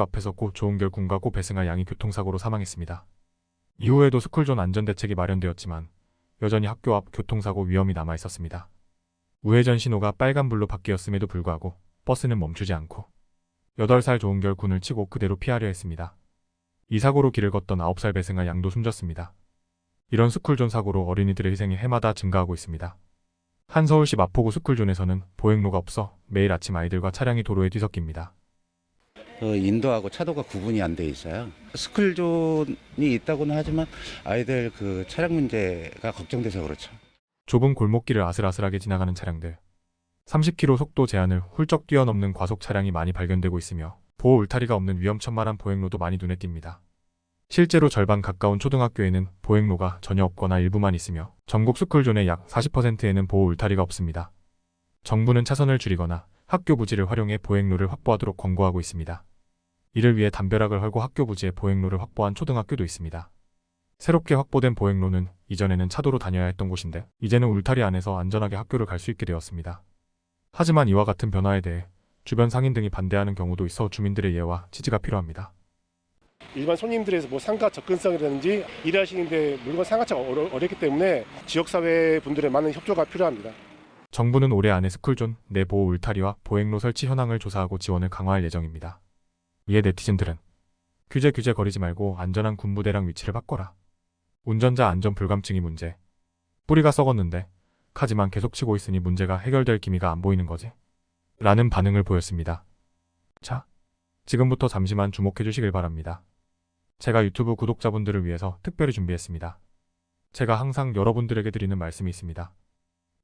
앞에서 고 조은결 군과 고 배승아 양이 교통사고로 사망했습니다. 이후에도 스쿨존 안전대책이 마련되었지만 여전히 학교 앞 교통사고 위험이 남아 있었습니다. 우회전 신호가 빨간불로 바뀌었음에도 불구하고 버스는 멈추지 않고 8살 조은결 군을 치고 그대로 피하려 했습니다. 이 사고로 길을 걷던 9살 배승아 양도 숨졌습니다. 이런 스쿨존 사고로 어린이들의 희생이 해마다 증가하고 있습니다. 한 서울시 마포구 스쿨존에서는 보행로가 없어 매일 아침 아이들과 차량이 도로에 뒤섞입니다. 그 인도하고 차도가 구분이 안 돼 있어요. 스쿨존이 있다고는 하지만 아이들 그 차량 문제가 걱정돼서 그렇죠. 좁은 골목길을 아슬아슬하게 지나가는 차량들. 30km 속도 제한을 훌쩍 뛰어넘는 과속 차량이 많이 발견되고 있으며 보호 울타리가 없는 위험천만한 보행로도 많이 눈에 띕니다. 실제로 절반 가까운 초등학교에는 보행로가 전혀 없거나 일부만 있으며 전국 스쿨존의 약 40%에는 보호 울타리가 없습니다. 정부는 차선을 줄이거나 학교 부지를 활용해 보행로를 확보하도록 권고하고 있습니다. 이를 위해 담벼락을 헐고 학교 부지에 보행로를 확보한 초등학교도 있습니다. 새롭게 확보된 보행로는 이전에는 차도로 다녀야 했던 곳인데 이제는 울타리 안에서 안전하게 학교를 갈 수 있게 되었습니다. 하지만 이와 같은 변화에 대해 주변 상인 등이 반대하는 경우도 있어 주민들의 이해와 지지가 필요합니다. 일반 손님들에서 뭐 상가 접근성이라든지 일하시는데 물건 상가차가 어렵기 때문에 지역사회 분들의 많은 협조가 필요합니다. 정부는 올해 안에 스쿨존 내 보호 울타리와 보행로 설치 현황을 조사하고 지원을 강화할 예정입니다. 이에 네티즌들은 규제 규제 거리지 말고 안전한 군부대랑 위치를 바꿔라. 운전자 안전 불감증이 문제. 뿌리가 썩었는데 하지만 계속 치고 있으니 문제가 해결될 기미가 안 보이는 거지. 라는 반응을 보였습니다. 자, 지금부터 잠시만 주목해 주시길 바랍니다. 제가 유튜브 구독자분들을 위해서 특별히 준비했습니다. 제가 항상 여러분들에게 드리는 말씀이 있습니다.